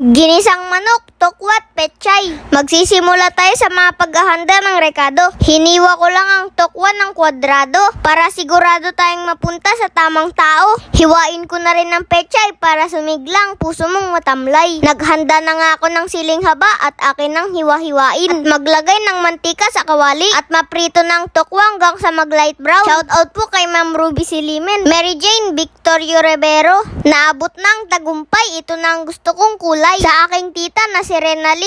Ginisang manok, tokwat, pechay. Magsisimula tayo sa mga paghahanda ng rekado. Hiniwa ko lang ang tokwan ng kwadrado para sigurado tayong mapunta sa tamang tao. Hiwain ko na rin ang pechay para sumiglang puso mong matamlay. Naghanda na nga ako ng siling haba at akin ang hiwa-hiwain. At maglagay ng mantika sa kawali at maprito ng tokwa hanggang sa mag light brown. Shout out po kay Ma'am Ruby Silimen. Mary Jane Victorio Rivero. Naabot ng tagumpay. Ito na ang gusto kong kulay. Sa aking tita na si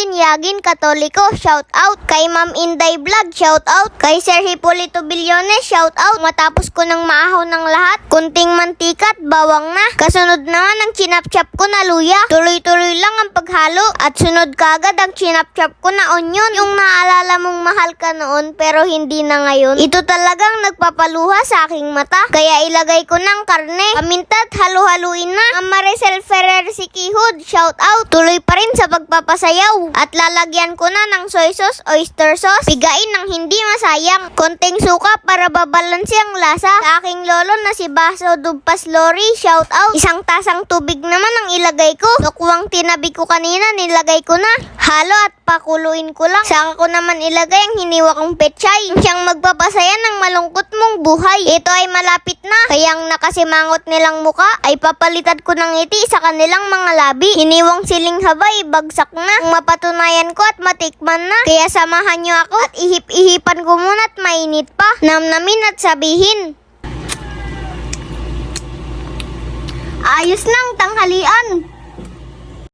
Renalyn Yagin Katoliko. Shout out. Kay Ma'am Inday Vlog. Shout out. Kay Sir Hipolito Bilyones. Shout out. Matapos ko ng maahaw ng lahat. Kunting mantika at bawang na. Kasunod naman ang chinap-chap ko na luya. Tuloy-tuloy lang ang paghalo. At sunod kagad ang chinap-chap ko na onion. Yung naalala mong mahal ka noon pero hindi na ngayon. Ito talagang nagpapaluha sa aking mata. Kaya ilagay ko ng karne. Paminta at halu-haluin na. Ang Maricel Ferrer si Kihud. Shout out. Tuloy pa rin sa pagpapasayaw. At lalagyan ko na ng soy sauce, oyster sauce. Pigain ng hindi masayang. Konting suka para babalansi ang lasa. Sa aking lolo na si Baso Dubpas Lori. Shout out. Isang tasang tubig naman ang ilagay ko. Tukwang tinabi ko kanina, nilagay ko na. Halo at pakuluin ko lang. Saka ko naman ilagay ang hiniwa kong pechay. Siyang magpapasaya ng malungkot mong buhay. Ito ay malapit na. Kaya ang nakasimangot nilang muka ay papalitan ko ng ngiti sa kanilang mga labi. Hiniwang siling habay, bagsak na. Ang mapatunayan ko at matikman na. Kaya samahan niyo ako at ihip-ihipan ko muna at mainit pa. Namnamin at sabihin. Ayos lang tanghalian.